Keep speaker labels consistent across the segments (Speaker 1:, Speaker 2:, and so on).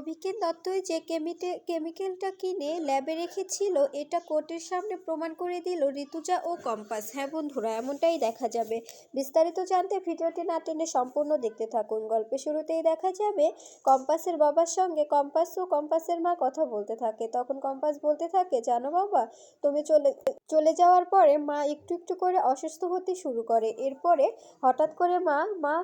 Speaker 1: অভিজ্ঞান দত্তই যে কেমিটে, কেমিক্যালটা কিনে ল্যাবে রেখেছিল, এটা কোর্টের সামনে প্রমাণ করে দিল ঋতুজা ও কম্পাস। হ্যাঁ বন্ধুরা, এমনটাই দেখা যাবে। বিস্তারিত জানতে ভিডিওটি না টেনে সম্পূর্ণ দেখতে থাকুন। গল্পের শুরুতেই দেখা যাবে, কম্পাসের বাবার সঙ্গে কম্পাস ও কম্পাসের মা কথা বলতে থাকে। তখন কম্পাস বলতে থাকে, জানো বাবা, তুমি চলে চলে যাওয়ার পরে মা একটু একটু করে অসুস্থ হতে শুরু করে। এরপরে হঠাৎ করে মা মা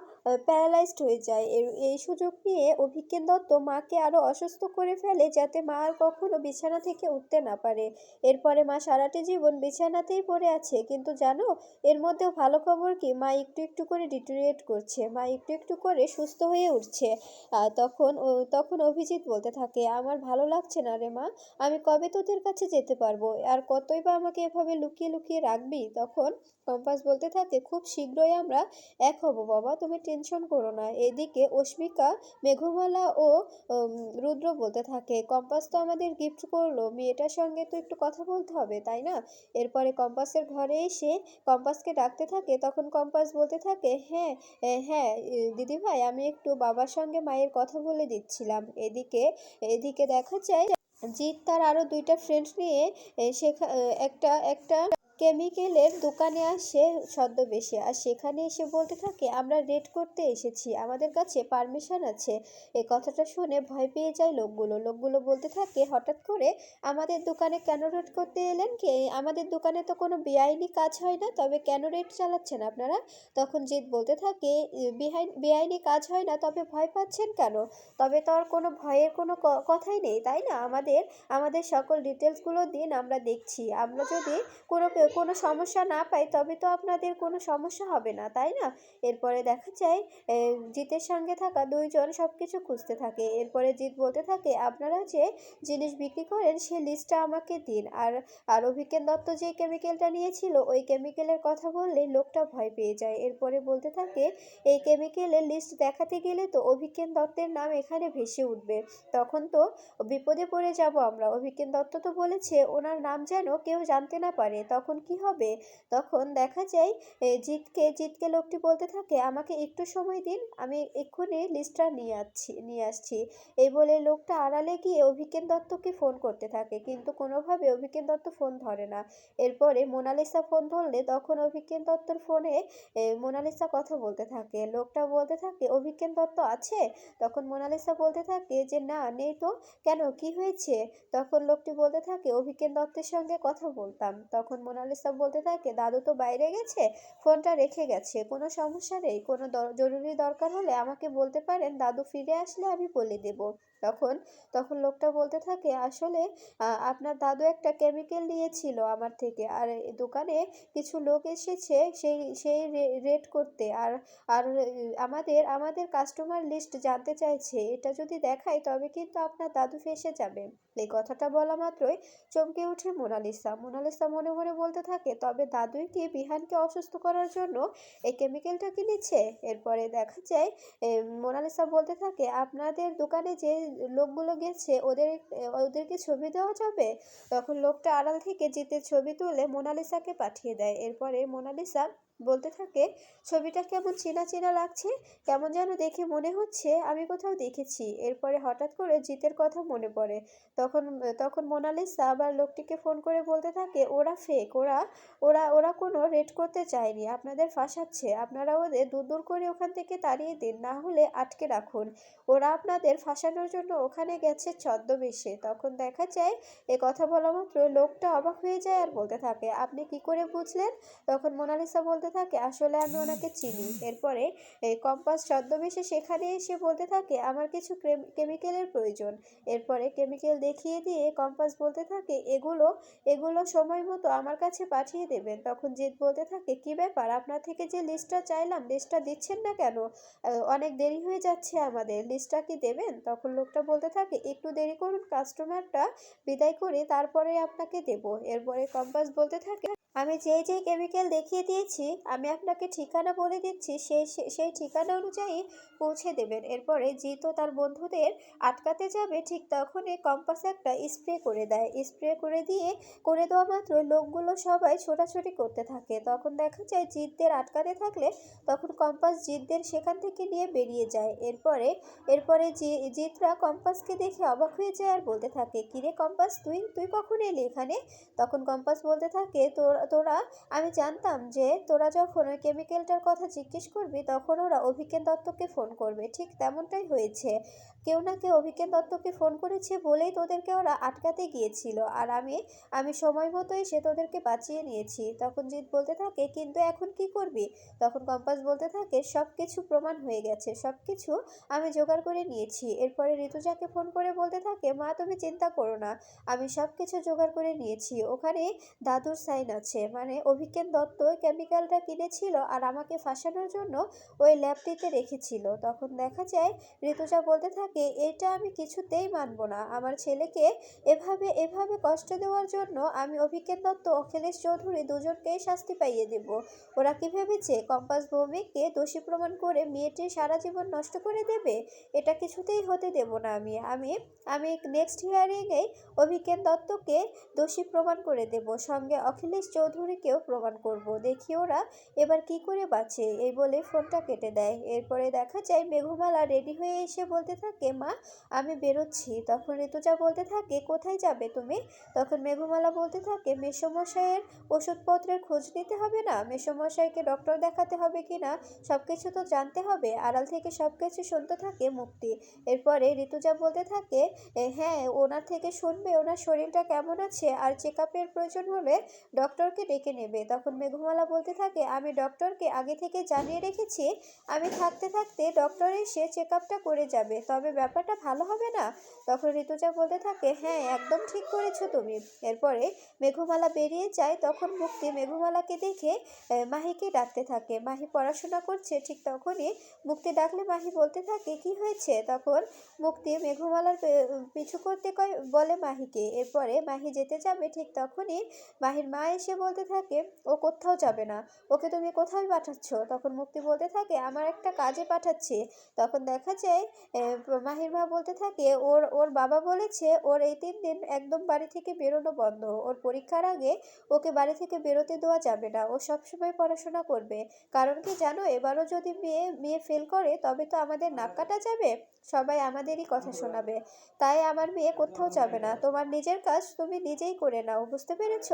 Speaker 1: প্যারালাইজড হয়ে যায়। এই সুযোগ নিয়ে অভিজ্ঞান দত্ত মাকে আরও অসুস্থ করে ফেলে যাতে মা আর কখনো বিছানা থেকে উঠতে না পারে। এরপরে মা সারাটি জীবন বিছানাতেই পড়ে আছে। কিন্তু জানো, এর মধ্যেও ভালো খবর কি? মা একটু একটু করে ডিটোরিয়েট করছে। মা একটু একটু করে সুস্থ হয়ে উঠছে। তখন তখন অভিজিৎ বলতে থাকে, আমার ভালো লাগছে না রে মা, আমি কবে তোদের কাছে যেতে পারব? আর কতই বা আমাকে এভাবে লুকিয়ে লুকিয়ে রাখবি? তখন কম্পাস বলতে থাকে, খুব শীঘ্রই আমরা এক হব, বাবা। তুমি টেনশন করো না। এদিকে অস্মিকা মেঘমালা ও রুদ্র বলতে থাকে, কম্পাস তো আমাদের গিফট করল, মেয়েটার সঙ্গে তো একটু কথা বলতে হবে, তাই না? এরপরে কম্পাসের ঘরে এসে কম্পাসকে ডাকতে থাকে, তখন কম্পাস বলতে থাকে হ্যাঁ হ্যাঁ দিদিভাই, আমি একটু বাবার সঙ্গে মায়ের কথা বলে দিচ্ছিলাম। এদিকে এদিকে দেখা যায়, জিৎ তার আরও দুইটা ফ্রেন্ড নিয়ে সেখা একটা একটা কেমিক্যালের দোকানে আসে ছদ্মবেশে আর সেখানে এসে বলতে থাকে, আমরা রেড করতে এসেছি, আমাদের কাছে পারমিশন আছে। এই কথাটা শুনে ভয় পেয়ে যায় লোকগুলো। লোকগুলো বলতে থাকে, হঠাৎ করে আমাদের দোকানে কেন রেড করতে এলেন কি? আমাদের দোকানে তো কোনো বেআইনি কাজ হয় না, তবে কেন রেড চালাচ্ছেন আপনারা? তখন জিৎ বলতে থাকে বেআইন কাজ হয় না, তবে ভয় পাচ্ছেন কেন? তবে তো আর কোনো ভয়ের কোনো কথাই নেই, তাই না? আমাদের আমাদের সকল ডিটেলসগুলো দিন, আমরা দেখছি। আমরা যদি কোনো কোনো সমস্যা না পাই তবে তো আপনাদের কোনো সমস্যা হবে না, তাই না? এরপরে দেখা যায় জিতের সঙ্গে থাকা দুইজন সব কিছু খুঁজতে থাকে। এরপরে জিত বলতে থাকে, আপনারা যে জিনিস বিক্রি করেন, সে লিস্টটা আমাকে দিন। আর আর অভিজ্ঞান দত্ত যে কেমিক্যালটা নিয়েছিল, ওই কেমিক্যালের কথা বললে লোকটা ভয় পেয়ে যায়। এরপরে বলতে থাকে, এই কেমিক্যালের লিস্ট দেখাতে গেলে তো অভিজ্ঞান দত্তের নাম এখানে ভেসে উঠবে। তখন তো বিপদে পড়ে যাব আমরা। অভিজ্ঞান দত্ত তো বলেছে, ওনার নাম যেন কেউ জানতে না পারে। তখন কি হবে? তখন দেখা যায় জিতকে জিতকে লোকটি বলতে থাকে, আমাকে একটু সময় দিন, আমি এক্ষুনি লিস্টটা নিয়ে আসছি নিয়ে আসছি। এই বলে লোকটা আড়ালে গিয়ে অভিজ্ঞান দত্তকে ফোন করতে থাকে, কিন্তু কোনোভাবে অভিজ্ঞান দত্ত ফোন ধরে না। এরপরে মোনালিসা ফোন ধরলে তখন অভিজ্ঞান দত্তর ফোনে মোনালিসা কথা বলতে থাকে। লোকটা বলতে থাকে অভিজ্ঞান দত্ত আছে? তখন মোনালিসা বলতে থাকে যে, না, নেই তো। কেন? কি হয়েছে? তখন লোকটি বলতে থাকে অভিজ্ঞান দত্তের সঙ্গে কথা বলতাম। তখন মোনালিসা বলতে থাকে, দাদু তো বাইরে গেছে, ফোনটা রেখে গেছে, কোনো সমস্যা নেই, কোনো জরুরি দরকার হলে আমাকে বলতে পারেন, দাদু ফিরে আসলে আমি বলে দেব। তখন তখন লোকটা বলতে থাকে, আসলে আপনার দাদু একটা কেমিক্যাল নিয়েছিল আমার থেকে। আর দোকানে কিছু লোক এসেছে সেই সেই রেড করতে। আর আর আমাদের আমাদের কাস্টমার লিস্ট জানতে চাইছে। এটা যদি দেখাই তবে কিন্তু আপনার দাদু ফেসে যাবে। এই কথাটা বলা মাত্রই চমকে ওঠে মোনালিসা। মোনালিসা মনে মনে বলতে থাকে, তবে দাদুই কি বিহানকে অসুস্থ করার জন্য এই কেমিক্যালটা কিনেছে? এরপরে দেখা যায় মোনালিসা বলতে থাকে, আপনাদের দোকানে যে লোকগুলো গেছে, ওদের ওদেরকে ছবি দেওয়া যাবে? তখন লোকটা আড়াল থেকে জিতের ছবি তুলে মোনালিসাকে পাঠিয়ে দেয়। এরপরে মোনালিসা বলতে থাকে, ছবিটা কেমন চেনা চেনা লাগছে? কেমন যেন দেখে মনে হচ্ছে আমি কোথাও দেখেছি। এরপরে হঠাৎ করে জিতের কথা মনে পড়ে। তখন তখন মোনালিসা আবার লোকটিকে ফোন করে বলতে থাকে, ওরা ফেক ওরা ওরা ওরা কোনো রেড করতে চায়নি, আপনাদের ফাঁসাচ্ছে। আপনারা ওদের দূর দূর করে ওখান থেকে তাড়িয়ে দিন, না হলে আটকে রাখুন। ওরা আপনাদের ফাঁসানোর জন্য ওখানে গেছে ছদ্মবেশে। তখন দেখা যায়, এ কথা বলা মাত্র লোকটা অবাক হয়ে যায় আর বলতে থাকে, আপনি কি করে বুঝলেন? তখন মোনালিসা বলতে থাকে, আসলে আমি ওনাকে চিনি। এরপরে কম্পাস ছদ্মবেশে সেখানে এসে বলতে থাকে, আমার কিছু কেমিক্যালের প্রয়োজন এরপরে, কেমিক্যাল দেখিয়ে দিয়ে কম্পাস বলতে থাকে, এগুলো এগুলো সময় মতো আমার কাছে পাঠিয়ে দেবেন তখন জিৎ বলতে থাকে, কি ব্যাপার? আপনার থেকে যে লিস্টটা চাইলাম, লিস্টটা দিচ্ছেন না কেন? অনেক দেরি হয়ে যাচ্ছে আমাদের, লিস্টটা কি দেবেন তখন লোকটা বলতে থাকে, একটু দেরি করুন, কাস্টমারটা বিদায় করে তারপরে আপনাকে দেব এরপরে কম্পাস বলতে থাকে আমি যেই যেই কেমিক্যাল দেখিয়ে দিয়েছি, আমি আপনাকে ঠিকানা বলে দিচ্ছি, সেই সেই ঠিকানা অনুযায়ী পৌঁছে দেবেন। এরপরে জিৎ ও তার বন্ধুদের আটকাতে যাবে, ঠিক তখনই কম্পাস একটা স্প্রে করে দেয়। স্প্রে করে দিয়ে, করে দেওয়া মাত্র লোকগুলো সবাই ছোটাছুটি করতে থাকে। তখন দেখা যায় জিতদের আটকাতে থাকলে তখন কম্পাস জিতদের সেখান থেকে নিয়ে বেরিয়ে যায়। এরপরে এরপরে জিতরা কম্পাসকে দেখে অবাক হয়ে যায় আর বলতে থাকে, কিরে কম্পাস, তুই তুই কখন এলি এখানে? তখন কম্পাস বলতে থাকে, তোর তোরা, আমি জানতাম যে তোরা যখন ওই কেমিক্যালটার কথা জিজ্ঞেস করবি, তখন ওরা অভিজ্ঞান দত্তকে ফোন করবে। ঠিক তেমনটাই হয়েছে। কেউ না কেউ অভিজ্ঞান দত্তকে ফোন করেছে বলেই তোদেরকে ওরা আটকাতে গিয়েছিল। আর আমি আমি সময় মতো এসে তোদেরকে বাঁচিয়ে নিয়েছি। তখন জিৎ বলতে থাকে, কিন্তু এখন কি করবি? তখন কম্পাস বলতে থাকে সব কিছু প্রমাণ হয়ে গেছে। সব কিছু আমি জোগাড় করে নিয়েছি। এরপরে ঋতুজাকে ফোন করে বলতে থাকে, মা, তুমি চিন্তা করো না। আমি সব কিছু জোগাড় করে নিয়েছি। ওখানে দাদুর সাইন আছে। মানে অভিজ্ঞান দত্ত কেমিক্যালটা কিনেছিল আর আমাকে ফাঁসানোর জন্য ওই ল্যাবটিতে রেখেছিল। তখন দেখা যায়, ঋতুজা বলতে থাকে, এটা আমি কিছুতেই মানব না। আমার ছেলেকে এভাবে এভাবে কষ্ট দেওয়ার জন্য আমি অভিজ্ঞান দত্ত, অখিলেশ চৌধুরী দুজনকেই শাস্তি পাইয়ে দেব। ওরা কি ভেবেছে, কম্পাস ভৌমিককে দোষী প্রমাণ করে মেয়েটির সারা জীবন নষ্ট করে দেবে? এটা কিছুতেই হতে দেব না আমি। আমি আমি নেক্সট হিয়ারিংয়ে অভিজ্ঞান দত্তকে দোষী প্রমাণ করে দেব। সঙ্গে অখিলেশ চৌধুরীকেও প্রমাণ করব। দেখি ওরা এবার কি করে বাঁচে। এই বলে ফোনটা কেটে দেয়। এরপরে দেখা যায় মেঘমালা রেডি হয়ে এসে বলতে থাকে মা আমি বেরোচ্ছি। তখন ঋতুজা বলতে থাকে কোথায় যাবে তুমি? তখন মেঘমালা বলতে থাকে মেসমশাইয়ের ওষুধপত্রের খোঁজ নিতে হবে না? মেসমশাইকে ডক্টর দেখাতে হবে কি না? সব কিছু তো জানতে হবে। আড়াল থেকে সব কিছু শুনতে থাকে মুক্তি। এরপরে ঋতুজা বলতে থাকে "এ, হ্যাঁ ওনার থেকে শুনবে। ওনার শরীরটা কেমন আছে? আর চেক আপের প্রয়োজন হলে ডক্টরকে ডেকে নেবে। তখন মেঘমালা বলতে থাকে, আমি ডক্টরকে আগে থেকে জানিয়ে রেখেছি। আমি থাকতে থাকতে ডক্টর এসে চেক আপটা করে যাবে। তবে ব্যাপারটা ভালো হবে না? তখন ঋতুজা বলতে থাকে হ্যাঁ একদম ঠিক করেছ তুমি। এরপরে মেঘমালা বেরিয়ে যায়। তখন মুক্তি মেঘমালাকে দেখে মাহিকে ডাকতে থাকে। মাহি পড়াশোনা করছে, ঠিক তখনই মুক্তি ডাকলে মাহি বলতে থাকে, কি হয়েছে? তখন মুক্তি মেঘমালার পিছু করতে কয়, বলে মাহিকে। এরপরে মাহি যেতে যাবে, ঠিক তখনই মাহির মা এসে বলতে থাকে, ও কোথাও যাবে না। ওকে তুমি কোথায় পাঠাচ্ছ? তখন মুক্তি বলতে থাকে, আমার একটা কাজে পাঠাচ্ছি। তখন দেখা যায় মাহির মা বলতে থাকে, ওর ওর বাবা বলেছে, ওর এই তিন দিন একদম বাড়ি থেকে বেরোনো বন্ধ। ওর পরীক্ষার আগে ওকে বাড়ি থেকে বেরোতে দেওয়া যাবে না। ও সবসময় পড়াশোনা করবে। কারণ কি জানো, এবারও যদি মেয়ে মেয়ে ফেল করে, তবে তো আমাদের নাক কাটা যাবে। সবাই আমাদেরই কথা শোনাবে। তাই আমার মেয়ে কোথাও যাবে না। তোমার নিজের কাজ তুমি নিজেই করে নাও। বুঝতে পেরেছ?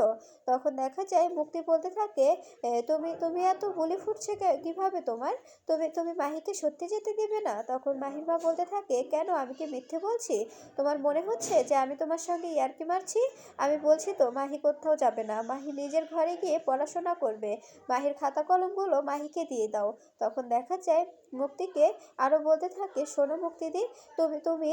Speaker 1: তখন দেখা যায়, মুক্তি বলতে থাকে তুমি তুমি এত বুলি ফুটছে কীভাবে তোমার? তুমি তুমি মাহিকে সত্যি যেতে দেবে না? তখন মাহির মা বলতে থাকে, কেন? আমি কি মিথ্যে বলছি? তোমার মনে হচ্ছে যে আমি তোমার সঙ্গে ইয়ার্কি মারছি? আমি বলছি তো, মাহি কোথাও যাবে না। মাহি নিজের ঘরে গিয়ে পড়াশোনা করবে। মাহির খাতা কলমগুলো মাহিকে দিয়ে দাও। তখন দেখা যায় মুক্তিকে আরও বলতে থাকে, শোনো মুক্তিদি, তুমি তুমি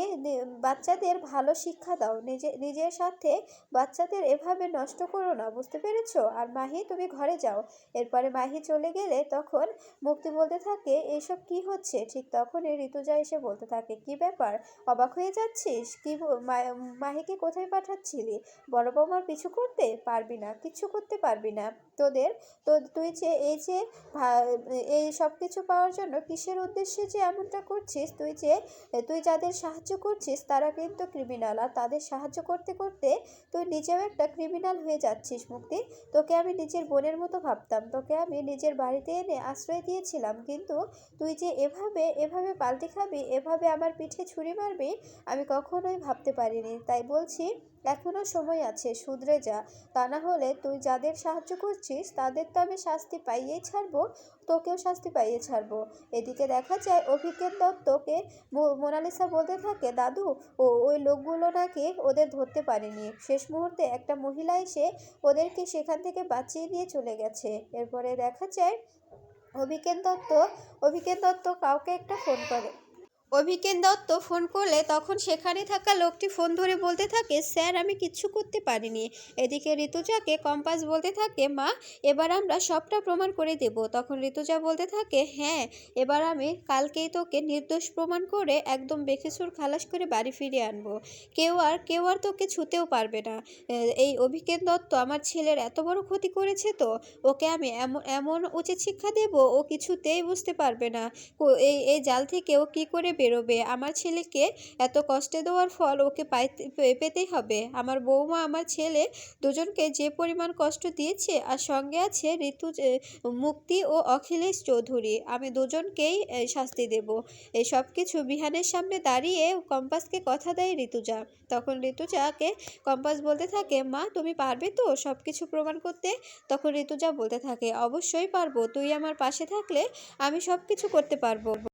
Speaker 1: বাচ্চাদের ভালো শিক্ষা দাও। নিজে, নিজের সাথে বাচ্চাদের এভাবে নষ্ট করো না, বুঝতে পেরেছ? আর মাহি, তুমি ঘরে যাও। এরপরে মাহি চলে গেলে তখন মুক্তি বলতে থাকে এইসব কি হচ্ছে? ঠিক তখনই ঋতুজা এসে বলতে থাকে, কি ব্যাপার? অবাক হয়ে যাচ্ছিস? কি মাহিকে কোথায় পাঠাচ্ছিলি? বড় বৌমার পিছু করতে পারবি না, কিচ্ছু করতে পারবি না। তোদের তো তুই যে এই যে এই সব কিছু পাওয়ার জন্য কিসের উদ্দেশ্যে যে এমনটা করছিস, তুই যে, তুই যাদের সাহায্য করছিস, তারা কিন্তু ক্রিমিনাল আর তাদের সাহায্য করতে করতে তুই নিজেও একটা ক্রিমিনাল হয়ে যাচ্ছিস, মুক্তি। তোকে আমি নিজের বোনের মতো ভাবতাম, তোকে আমি নিজের বাড়িতে এনে আশ্রয় দিয়েছিলাম, কিন্তু তুই যে এভাবে এভাবে পাল্টে খাবি, এভাবে আমার পিঠে ছুরি মারবি, আমি কখনোই ভাবতে পারিনি। তাই বলছি এখনও সময় আছে, শুধরে যা। তা না হলে তুই যাদের সাহায্য করছিস, তাদের তো আমি শাস্তি পাইয়েই ছাড়বো, তোকেও শাস্তি পাইয়ে ছাড়বো। এদিকে দেখা যায় অভিজ্ঞান দত্তকে মোনালিসা বলতে থাকে, দাদু, ও, ওই লোকগুলো নাকি ওদের ধরতে পারেনি। শেষ মুহূর্তে একটা মহিলা এসে ওদেরকে সেখান থেকে বাঁচিয়ে নিয়ে চলে গেছে। এরপরে দেখা যায় অভিজ্ঞান দত্ত অভিজ্ঞান দত্ত কাউকে একটা ফোন করে। অভিকেন দত্ত ফোন করলে তখন সেখানে থাকা লোকটি ফোন ধরে বলতে থাকে, স্যার, আমি কিচ্ছু করতে পারিনি। এদিকে ঋতুজাকে কম্পাস বলতে থাকে, মা, এবার আমরা সবটা প্রমাণ করে দেব। তখন ঋতুজা বলতে থাকে হ্যাঁ এবার আমি কালকেই তোকে নির্দোষ প্রমাণ করে একদম বেখিসুর খালাস করে বাড়ি ফিরিয়ে আনব। কেউ আর কেউ আর তোকে ছুতেও পারবে না। এই অভিকেন দত্ত আমার ছেলের এত বড় ক্ষতি করেছে তো, ওকে আমি এমন এমন উচিত শিক্ষা দেব, ও কিছুতেই বুঝতে পারবে না। এই এই জাল থেকে ও কী করে বেরোবে। আমার ছেলেকে এত কষ্টে দেওয়ার ফল ওকে পাইতে পেতেই হবে। আমার বৌমা আমার ছেলে দুজনকে যে পরিমাণ কষ্ট দিয়েছে আর সঙ্গে আছে ঋতু মুক্তি ও অখিলেশ চৌধুরী। আমি দুজনকেই শাস্তি দেব। এই সব কিছু বিহানের সামনে দাঁড়িয়ে কম্পাসকে কথা দেয় ঋতুজা। তখন ঋতুজাকে কম্পাস বলতে থাকে, মা, তুমি পারবে তো সব কিছু প্রমাণ করতে? তখন ঋতুজা বলতে থাকে, অবশ্যই পারব। তুই আমার পাশে থাকলে আমি সব কিছু করতে পারব।